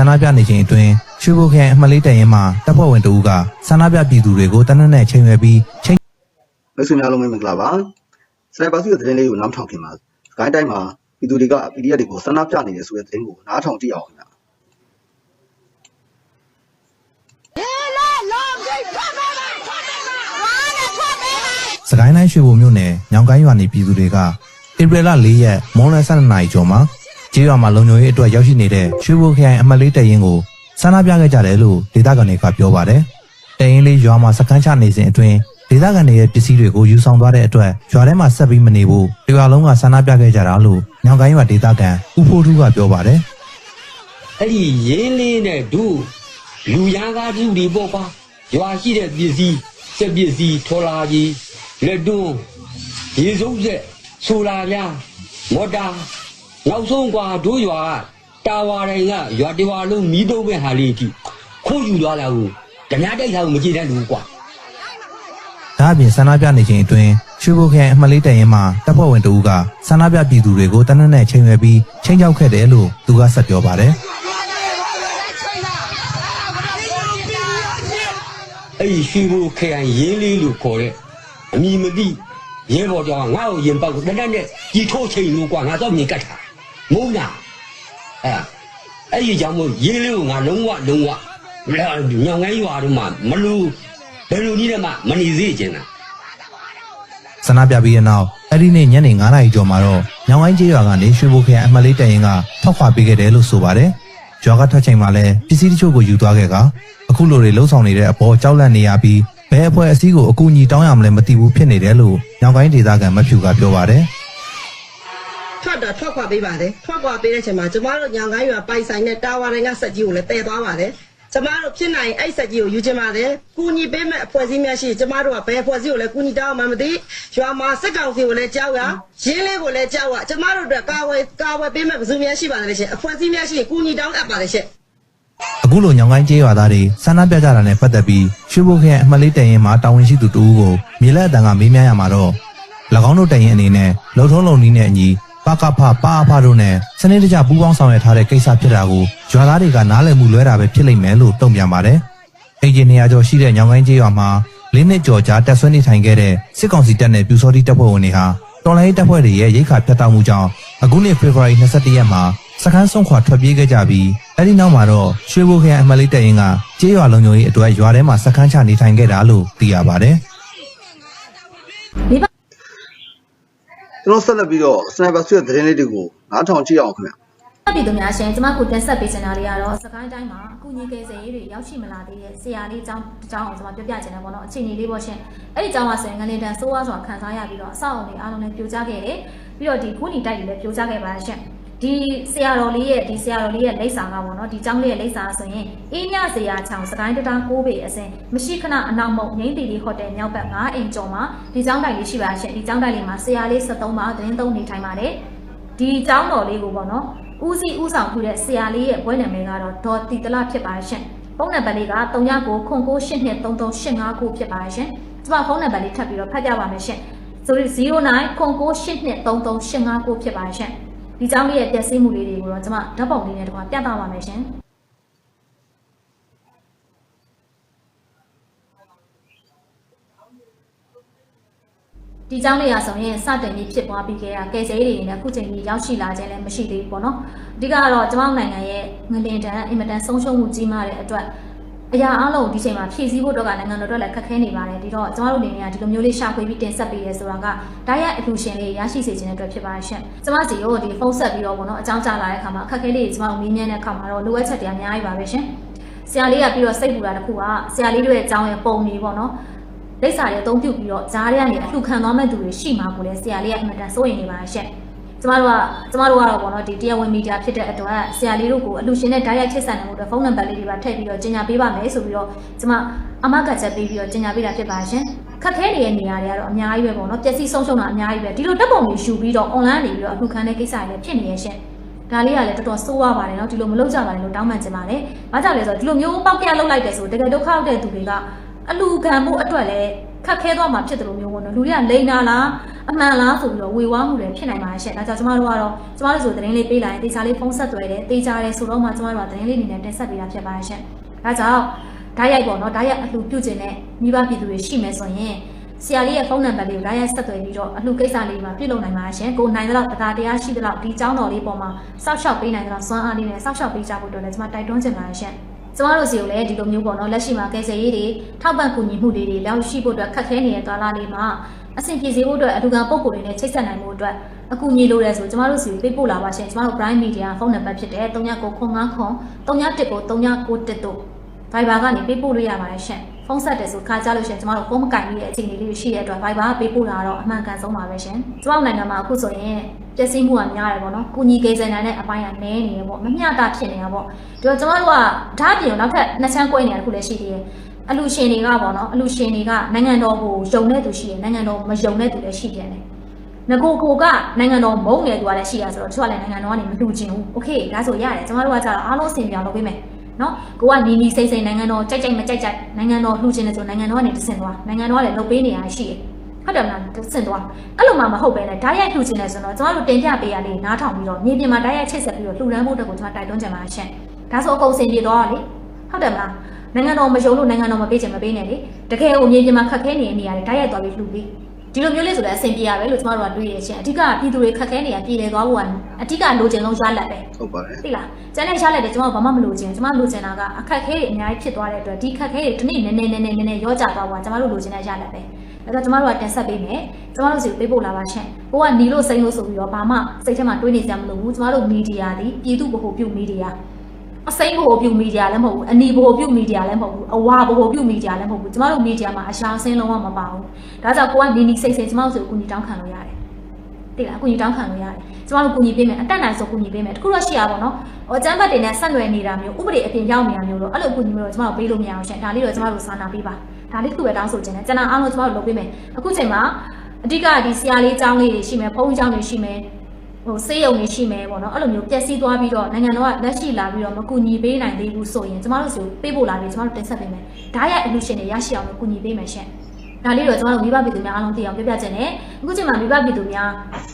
ဆန္ဒပြနေချိန်အတွင်းရွှေဘိုခရိုင်အမှတ်လေးတရင်မှာတပ်ဖွဲ့ဝင်တဦးကဆန္ဒပြပြည်သူတွေကိုတနက်နဲ့ချိန်ရွယ်ပြီးချိန်မိတ်ဆွေများလုံးမင်္ဂလာပါစနိုက်ပါစုရဲ့သတင်းလေးကိုနားထောင်ခင်ပါစကိုင်းတိုင်းမှာပြည်သူတွေက PDF တွေကိုဆန္ဒပြနေတယ်ဆိုတဲ့သတင်းကိုနားထောင်ကြည့်အောင်ခင်ဗျာစကိုင်းတိုင်းရွှေဘိုမြို့နယ်ညောင်ကိုင်းရွာနေပြည်သူတွေကဧပြီလ၄ရက်မွန်းလယ်12နာရီကျော်မှာ ကျေးရွာမှာလုံခြုံရေးအတွက်ရောက်ရှိနေတဲ့ရွှေဘိုခရိုင်အမှတ်လေးတရင်ကိုဆန္ဒပြခဲ့ကြတယ်လို့ဒေသခံတွေကပြောပါတယ်။တရင်လေးရွာမှာစခန်းချနေစဉ်အတွင်းဒေသခံတွေရဲ့ပစ္စည်းတွေကိုယူဆောင်သွားတဲ့အတွက်ရွာထဲမှာဆက်ပြီးမနေဘူး။ရွာလုံးကဆန္ဒပြခဲ့ကြတာလို့ညောင်ကိုင်းရွာဒေသခံဦးဖိုးထူးကပြောပါတယ်အဲ့ဒီရင်းလေးနဲ့ဒုလူရန်ကားကြီးတွေပေါ့ပါရွာရှိတဲ့ပစ္စည်းစက်ပစ္စည်းထော်လာကြီးလက်တွန်းရေစုပ်ဆက်ဆိုလာပြမော်တာ နောက်ဆုံးကွာတို့ရွာတာဝါတိုင်းကရွာတဝါလုံးမီးတုံးပဲဟာလေးကြည့်ခိုးယူသွားတာကိုဓမြတိုက်ထားကိုမကြည့်တတ်ဘူးကွာဒါအပြင်ဆန္ဒပြနေချိန်အတွင်းရွှေဘိုခဲအမှလေးတရင်မှာတပ်ဖွဲ့ဝင်တဦးကဆန္ဒပြပြည်သူတွေကိုတနက်နဲ့ချိန်ရွယ်ပြီးချိန်ချောက်ခဲ့တယ်လို့သူကဆက်ပြောပါတယ်အဲ့ဒီရွှေဘိုခဲရင်းလေးလို့ခေါ်တဲ့အမိမသိရဲဘော်တော်ကငါ့ကိုရင်ပောက်ကိုတနက်နဲ့ကြီးထိုးချိန်လို့ကွာငါတော့မြင်ကတ်တာ မုန်းတာအဲ့အဲ့ဒီကြောင့်မို့ရင်းလေးကိုငါလုံးဝလုံးဝညောင်ငန်းရွာတို့မှာမလို့ဘယ်လိုနည်းနဲ့မှမနေစေချင်တာဆန္ဒပြပြီးတဲ့နောက်အဲ့ဒီနေ့ညနေ9:00နာရီကျော်မှာတော့ညောင်ဝိုင်းကျေးရွာကနေရွှေဘိုခရိုင်အမှတ်လေးတရင်ကထောက်ခွာပေးခဲ့တယ်လို့ဆိုပါတယ်။ရွာကထွက်ချိန်မှာလည်းပစ္စည်းတချို့ကိုယူသွားခဲ့ကအခုလိုတွေလှုပ်ဆောင်နေတဲ့အပေါ်ကြောက်လန့်နေရပြီးဘယ်အဖွဲ့အစည်းကိုအကူအညီတောင်းရမလဲမသိဘူးဖြစ်နေတယ်လို့ညောင်ကိုင်းဒေသခံမဖြူကပြောပါတယ် ထွက်တော့ထွက်ခွာပေးပါတယ်ထွက်ခွာပေးတဲ့အချိန်မှာကျမတို့ညောင်ကိုင်းရွာပိုင်ဆိုင်တဲ့တာဝါတွေကစက်ကြီးကိုလည်းတည်သွားပါတယ်ကျမတို့ဖြစ်နိုင်အဲ့စက်ကြီးကိုယူချင်ပါတယ်ကူညီပေးမဲ့အဖွဲ့အစည်းများရှိရင်ကျမတို့ကဘယ်အဖွဲ့အစည်းကိုလည်းကူညီတောင်းမှမသိရွာမှာစစ်ကောင်စီကိုလည်းကြောက်ရရင်းလေးကိုလည်းကြောက်ရကျမတို့အတွက်ကာဝယ်ကာဝယ်ပေးမဲ့ဘယ်သူများရှိပါသလဲရှင်အဖွဲ့အစည်းများရှိရင်ကူညီတောင်းအပ်ပါတယ်ရှင်။အခုလိုညောင်ကိုင်းကျေးရွာသားတွေဆန္ဒပြကြတာနဲ့ပတ်သက်ပြီးရွှေဘိုခရိုင်အမှတ်လေးတရင်မှာတာဝန်ရှိသူတူဦးကိုမြေလက်အတန်ကမေးမြန်းရမှာတော့၎င်းတို့တရင်အနေနဲ့လုံထုံးလုံနည်းနဲ့အညီ ပကဖပါအဖတို့နဲ့စနစ်တကျပူးပေါင်းဆောင်ရွက်ထားတဲ့ကိစ္စဖြစ်တာကိုရွာသားတွေကနားလည်မှုလွဲတာပဲဖြစ်လိမ့်မယ်လို့တုံ့ပြန်ပါတယ်။အင်ဂျင်နီယာကျော်ရှိတဲ့ညောင်ကိုင်းကျေးရွာမှာလေးနှစ်ကျော်ကြာတက်ဆွဲနေထိုင်ခဲ့တဲ့စစ်ကောင်စီတပ်နဲ့ပြူစောတိတပ်ဖွဲ့ဝင်တွေဟာတော်လိုင်းတပ်ဖွဲ့တွေရဲ့ရိတ်ခါဖျက်တောက်မှုကြောင့်အခုနှစ်ဖေဖော်ဝါရီ22ရက်မှာစခန်းဆုံးခွာထွက်ပြေးခဲ့ကြပြီးအဲဒီနောက်မှာတော့ရွှေဘိုခရိုင်အမှတ်လေးတပ်ရင်းကကျေးရွာလုံခြုံရေးအတွက်ရွာထဲမှာစခန်းချနေထိုင်ခဲ့တာလို့သိရပါတယ်။ ကျွန်တော်ဆက်လက်ပြီးတော့စနိုက်ပါစုရဲ့သတင်းလေးတွေကိုနားထောင်ကြည့်အောင်ခင်ဗျာပြည်သူများရှင်ကျမကိုတင်ဆက်ပေးချင်တာတွေကတော့စကိုင်းတိုင်းမှာအကူအညီကယ်ဆယ်ရေးတွေရောက်ရှိမလာသေးတဲ့ဆရာလေးအကြောင်းအကြောင်းအောင်ကျွန်မပြောပြချင်တယ်ပေါ့နော်အခြေအနေလေးပေါ့ရှင်အဲ့ဒီအကြောင်းကဆိုရင်ငလင်တန်စိုးဝါစွာခံစားရပြီးတော့အဆောက်အုံတွေအားလုံးလည်းပြိုကျခဲ့တယ်ပြီးတော့ဒီခုနီတိုက်တွေလည်းပြိုကျခဲ့ပါရှင် ဒီဆရာတော်လေးရဲ့ဒီဆရာတော်လေးရဲ့လိပ်စာကပေါ့နော်ဒီကျောင်းလေးရဲ့လိပ်စာဆိုရင်အေးညဆရာချောင်စကိုင်းတတား6ပေအစင်မရှိခဏအနောက်မုံငိမ့်တီလီဟိုတယ်မြောက်ဘက်9အိမ်ကျော်မှာဒီကျောင်းတိုက်လေးရှိပါရှင်ဒီကျောင်းတိုက်လေးမှာဆရာလေး73ပါသတင်းသုံးနေထိုင်ပါတယ်ဒီကျောင်းတော်လေးကိုပေါ့နော်ဦးစီးဦးဆောင်ပြုတဲ့ဆရာလေးရဲ့ဘွဲနာမည်ကတော့ဒေါ်တီတလဖြစ်ပါရှင်။ဖုန်းနံပါတ်လေးက39ခု9823385ဖြစ်ပါရှင်။ကျွန်မဖုန်းနံပါတ်လေးထပ်ပြီးတော့ဖတ်ကြပါမယ်ရှင်။ဆိုရီ09ခု9823385ဖြစ်ပါရှင်။ ဒီကြောင်းလေးရဲ့ပြည့်စုံမှုလေးတွေကိုတော့ကျွန်မဓာတ်ပုံလေးနဲ့တကွာပြသပါမယ်ရှင်ဒီကြောင်းလေးရာဆိုရင်စတင်ပြီးဖြစ်ပွားပြီးခဲ့တာကဲဆဲတွေနဲ့အခုချိန်ကြီးရောက်ရှိလာခြင်းလည်းမရှိသေးဘူးပေါ့နော်အဓိကတော့ကျွန်မနိုင်ငံရဲ့ငလင်တန်းအင်မတန်ဆုံးရှုံးမှုကြီးမားတဲ့အတွက် အရာအလုံးဒီချိန်မှာဖြည့်ဆည်းဖို့တော့ကနိုင်ငံတော်အတွက်လည်းခက်ခဲနေပါတယ်ဒီတော့ကျွန်တော်တို့အနေနဲ့ကဒီလိုမျိုးလေးရှာဖွေပြီးတင်ဆက်ပေးရဲဆိုတာကဓာတ်ရိုက်အလှူရှင်လေးရရှိစေခြင်းအတွက်ဖြစ်ပါရှင်ကျွန်မစီကိုဒီဖုန်းဆက်ပြီးတော့ပေါ့နော်အကြောင်းကြားလာတဲ့အခါမှာအခက်အခဲလေးတွေကျွန်တော်မေးမြန်းတဲ့အခါမှာတော့လိုအပ်ချက်တွေအများကြီးပါပဲရှင်ဆရာလေးကပြီးတော့စိတ်ပူတာတစ်ခုကဆရာလေးတို့ရဲ့အကြောင်းရဲ့ပုံနေပေါ့နော်လိပ်စာတွေအသုံးပြုပြီးတော့ဈားတွေကနေအလှခံသွားမဲ့သူတွေရှိမှာကိုလည်းဆရာလေးကအင်မတန်စိုးရိမ်နေပါရှက် ကျမတို့ကကျမတို့ကတော့ပေါ့နော်ဒီတရားဝင်မီဒီယာဖြစ်တဲ့အတွက်ဆရာလေးတို့ကိုအလှရှင်နဲ့ဓာတ်ရိုက်ချိတ်ဆက်နိုင်မှုအတွက်ဖုန်းနံပါတ်လေးတွေပါထည့်ပြီးတော့ကြီးညာပေးပါမယ်ဆိုပြီးတော့ကျမအမကချက်ပေးပြီးတော့ကြီးညာပေးတာဖြစ်ပါရှင်ခက်ခဲနေတဲ့နေရာတွေကတော့အများကြီးပဲပေါ့နော်ပျက်စီးဆုံးရှုံးတာအများကြီးပဲဒီလိုတက်ပုံတွေယူပြီးတော့ online နေပြီးတော့အလှခံတဲ့ကိစ္စတွေလည်းဖြစ်နေရရှင်ဒါလေးကလည်းတော်တော်ဆိုးရပါတယ်เนาะဒီလိုမလုပ်ကြပါနဲ့လို့တောင်းပန်ချင်ပါတယ်။ဘာကြောင့်လဲဆိုတော့ဒီလိုမျိုးပေါက်ပြလောက်လိုက်တယ်ဆိုတကယ်ဒုက္ခရောက်တဲ့သူတွေကအလူခံမှုအတွက်လည်းခက်ခဲသွားမှာဖြစ်တယ်လို့မျိုးပေါ့နော် ုး တော့လူတွေကလိန်နာလားအမှန်လားဆိုပြီးတော့ဝေဝါးမှုတွေဖြစ်နိုင်ပါတယ်ရှင့်ဒါကြောင့်ကျမတို့ကတော့ကျမတို့ဆိုသတင်းလေးပေးလိုက်ရင်တေချာလေးဖုန်းဆက်သွယ်တယ်တေချာတယ်ဆိုတော့မှကျမတို့ကသတင်းလေးအနေနဲ့တင်ဆက်ပေးတာဖြစ်ပါတယ်ရှင့်ဒါကြောင့်ဓာတ်ရိုက်ပေါ့နော်ဓာတ်ရိုက်အလှပြုခြင်းနဲ့မိဘပြည်သူတွေရှိမယ်ဆိုရင်ဆရာလေးရဲ့ဖုန်းနံပါတ်လေးကိုဓာတ်ရိုက်ဆက်သွယ်ပြီးတော့အလှကိစ္စလေးမှာပြုလုပ်နိုင်ပါရှင်ကိုနိုင်တဲ့လောက်တရားတရားရှိတဲ့လောက်ဒီကျောင်းတော်လေးပေါ်မှာစောက်ရှောက်ပေးနိုင်တဲ့လောက်စွမ်းအားလေးနဲ့စောက်ရှောက်ပေးကြဖို့အတွက်လည်းကျွန်မတိုက်တွန်းချင်ပါတယ်ရှင် ကျမတို့စီကိုလည်းဒီလိုမျိုးပေါ့နော်လက်ရှိမှာကယ်ဆယ်ရေးတွေထောက်ပံ့ကူညီမှုတွေတွေလောက်ရှိဖို့အတွက်ခက်ခဲနေတဲ့တွာလာလေးမှာအဆင်ပြေစေဖို့အတွက်အလူကံပုံကိုယ်တွေနဲ့ချိတ်ဆက်နိုင်ဖို့အတွက်အကူအညီလိုတယ်ဆိုကျမတို့စီကိုပေးပို့လာပါရှင်ကျမတို့ Prime Media ဖုန်းနံပါတ်ဖြစ်တဲ့3999ခွန်39193991တို့ Viber ကနေပေးပို့လို့ရပါတယ်ရှင်ဖုန်းဆက်တယ်ဆိုခါကြလို့ရှင်ကျမတို့ဖုန်းမကင်ပြီးတဲ့အခြေအနေလေးတွေရှိတဲ့အတွက် Viber ကပေးပို့တာတော့အမှန်ကန်ဆုံးပါပဲရှင်ကျမတို့နိုင်ငံမှာအခုဆိုရင် ပျက်စီးမှုကများတယ်ပေါ့နော်ကုညီကိစ္စနိုင်တဲ့အပိုင်းကနည်းနေတယ်ပေါ့မမျှတဖြစ်နေတာပေါ့ဒီတော့ကျမတို့ကဓာတ်ပြင်နောက်ထပ်နှစ်ချမ်းကွဲနေတာတစ်ခုလည်းရှိသေးတယ်အလူရှင်တွေကပေါ့နော်အလူရှင်တွေကနိုင်ငံတော်ကိုယုံတဲ့သူရှိတယ်နိုင်ငံတော်မယုံတဲ့သူလည်းရှိတယ်ငကိုကိုကနိုင်ငံတော်မုံငယ်သူကလည်းရှိရဆိုတော့သူကလည်းနိုင်ငံတော်ကနေမလူချင်ဘူးโอเคဒါဆိုရတယ်ကျမတို့ကကြတော့အားလုံးအဆင်ပြေအောင်လုပ်ပေးမယ်နော်ကိုကနီနီစိမ့်စိမ့်နိုင်ငံတော်ကြိုက်ကြိုက်မကြိုက်ကြိုက်နိုင်ငံတော်လှူချင်တယ်ဆိုနိုင်ငံတော်ကနေတဆင့်သွားနိုင်ငံတော်ကလည်းလုပ်ပေးနေရရှိတယ် ဟုတ်တယ်မလားတဆင့်သွားအဲ့လိုမှမဟုတ်ပဲနဲ့ဓာတ်ရိုက်လှူချင်တယ်ဆိုတော့ကျမတို့တင်ပြပေးရလေးနားထောင်ပြီးတော့မြေပြင်မှာဓာတ်ရိုက်ချိတ်ဆက်ပြီးတော့လှူဒန်းဖို့အတွက်ကိုကျမတိုက်တွန်းချင်ပါတယ်ရှင်ဒါဆိုအကုန်အဆင်ပြေသွားတော့လေဟုတ်တယ်မလားနိုင်ငံတော်မယုံလို့နိုင်ငံတော်မပေးချင်မပေးနဲ့လေတကယ်ကိုမြေပြင်မှာခက်ခဲနေတဲ့နေရာတွေဓာတ်ရိုက်သွားပြီးလှူပြီးဒီလိုမျိုးလေးဆိုလည်းအဆင်ပြေရပဲလို့ကျမတို့ကတွေးရချင်းအဓိကပြည်သူတွေခက်ခဲနေရပြည်လေသွားဖို့ကအဓိကလိုချင်လုံးရလက်ပဲဟုတ်ပါတယ်သိလားကျန်တဲ့ရှားလက်တွေကျွန်တော်ဘာမှမလိုချင်ကျွန်မလိုချင်တာကအခက်ခဲတွေအများကြီးဖြစ်သွားတဲ့အတွက်ဒီခက်ခဲတွေဒီနေ့နည်းနည်းနည်းနည်းနည်းနည်းရောကြသွားပါကျွန်တော်တို့လိုချင်တဲ့ရှားလက်ပဲ အဲ့တော့ကျွန်တော်တို့ကတင်ဆက်ပေးမယ်ကျွန်တော်တို့စီပေးပို့လာပါရှင်ကိုကနီလို့စိမ့်လို့ဆိုပြီးတော့ဘာမှစိတ်ထဲမှာတွေးနေစရာမလိုဘူးကျွန်တော်တို့မီဒီယာဒီပြည်သူဗဟိုပြုမီဒီယာအစိမ့်ဗဟိုပြုမီဒီယာလည်းမဟုတ်ဘူးအနီဗဟိုပြုမီဒီယာလည်းမဟုတ်ဘူးအဝါဗဟိုပြုမီဒီယာလည်းမဟုတ်ဘူးကျွန်တော်တို့မီဒီယာမှာအရှာအစင်းလုံးဝမပါဘူးဒါကြောင့်ကိုကနီနီစိတ်စိတ်ကျွန်တော်တို့စီကိုကူညီတောင်းခံလို့ရတယ်တိလားအကူညီတောင်းခံလို့ရတယ်ကျမတို့ကူညီပေးမယ်အတက်နိုင်ဆုံးကူညီပေးမယ်တခုတော့ရှိရပါတော့ဟိုကျမ်းဘတ်တွေနဲ့ဆက်နွယ်နေတာမျိုးဥပဒေအပြင်ရောက်နေတာမျိုးတော့အဲ့လိုကူညီမျိုးတော့ကျမတို့ပေးလို့မရအောင်ရှင်ဒါလေးတော့ကျမတို့စာနာပေးပါ ဒါလေးတစ်ခုပဲတောင်းဆိုချင်တယ်ကျန်တာအားလုံးကျမတို့လုပ်ပေးမယ်အခုချိန်မှာအဓိကဒီဆရာလေးအကြောင်းလေးတွေရှိမယ်ဘုန်းကြီးအကြောင်းတွေရှိမယ်ဟိုစေးရုံတွေရှိမယ်ပေါ့နော်အဲ့လိုမျိုးပျက်စီးသွားပြီးတော့နိုင်ငံတော်ကလက်ရှိလာပြီးတော့မကူညီပေးနိုင်သေးဘူးဆိုရင်ကျမတို့စီကိုပေးဖို့လာပြီးကျမတို့တင်ဆက်ပေးမယ်ဒါရအလူရှင်တွေရရှိအောင်လို့ကူညီပေးမယ်ရှင်ဒါလေးတော့ကျွန်တော်တို့မိဘပြည်သူများအားလုံးသိအောင်ပြောပြချင်တယ်အခုချိန်မှာမိဘပြည်သူများ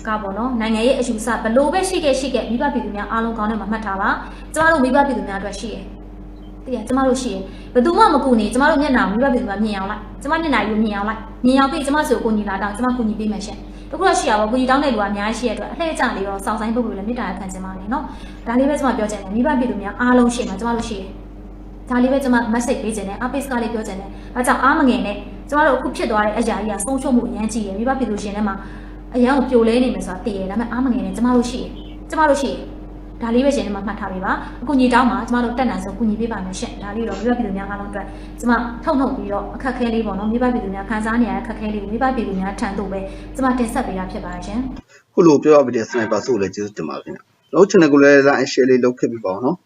ကပေါ့နော်နိုင်ငံရေးအယူဆဘလို့ပဲရှိခဲ့ရှိခဲ့မိဘပြည်သူများအားလုံးကောင်းတဲ့မှာမှတ်ထားပါကျွန်တော်တို့မိဘပြည်သူများအတွက်ရှိရယ် တည်ရကျွန်တော်တို့ရှိရယ်ဘယ်သူမှမကူနေကျွန်တော်တို့မျက်နှာမိဘပြည်သူများမြင်အောင်လိုက်ကျွန်မမျက်နှာယူမြင်အောင်လိုက်မြင်အောင်ပြီးကျွန်မဆိုကိုညီလာတောင်းကျွန်မကူညီပေးမယ်ရှင်တခုတော့ရှိရပါဘူးကူညီတောင်းတဲ့လူကအများကြီးရှိရတဲ့အတွက်အလှည့်ကျလေးတော့စောင့်ဆိုင်ဖို့လို့လည်းမေတ္တာခံချင်ပါတယ်နော်ဒါလေးပဲကျွန်မပြောချင်တယ်မိဘပြည်သူများအားလုံးရှိမှာကျွန်တော်တို့ရှိရယ်ဒါလေးပဲကျွန်မ message ပေးခြင်းနဲ့ update ကလေးပြောခြင်းနဲ့အဲကြောင့်အားမငယ်နဲ့ကျွန်တော်တို့အခုဖြစ်သွားတဲ့အရာကြီးကဆုံးရှုံးမှုအများကြီးရယ်မိဘပြည်သူရှင်ထဲမှာအရန်ကိုပြိုလဲနေမယ်ဆိုတာသိရယ်ဒါပေမဲ့အားမငယ်နဲ့ကျွန်မတို့ရှိရယ်ကျွန်မတို့ရှိရယ် ဒါလေးပဲရှင်ထဲမှာမှတ်ထားပေးပါအခုညီတောင်းမှာကျွန်မတို့တက်နိုင်ဆုံးကူညီပေးပါမယ်ရှင်ဒါလေးတော့မိဘပြည်သူများအားလုံးအတွက်ကျွန်မထုတ်နှုတ်ပြီးတော့အခက်ခဲလေးပေါ့နော်မိဘပြည်သူများခံစားနေရတဲ့အခက်ခဲလေးကိုမိဘပြည်သူများထံသို့ပဲကျွန်မတင်ဆက်ပေးတာဖြစ်ပါတယ်ရှင်ခုလိုပြောရပြီးတဲ့ sniper ဆိုလည်းကျေးဇူးတင်ပါတယ်ခင်ဗျကျွန်တော် channel ကိုလည်း like and share လေးလုပ်ခဲ့ပြီးပါအောင်နော်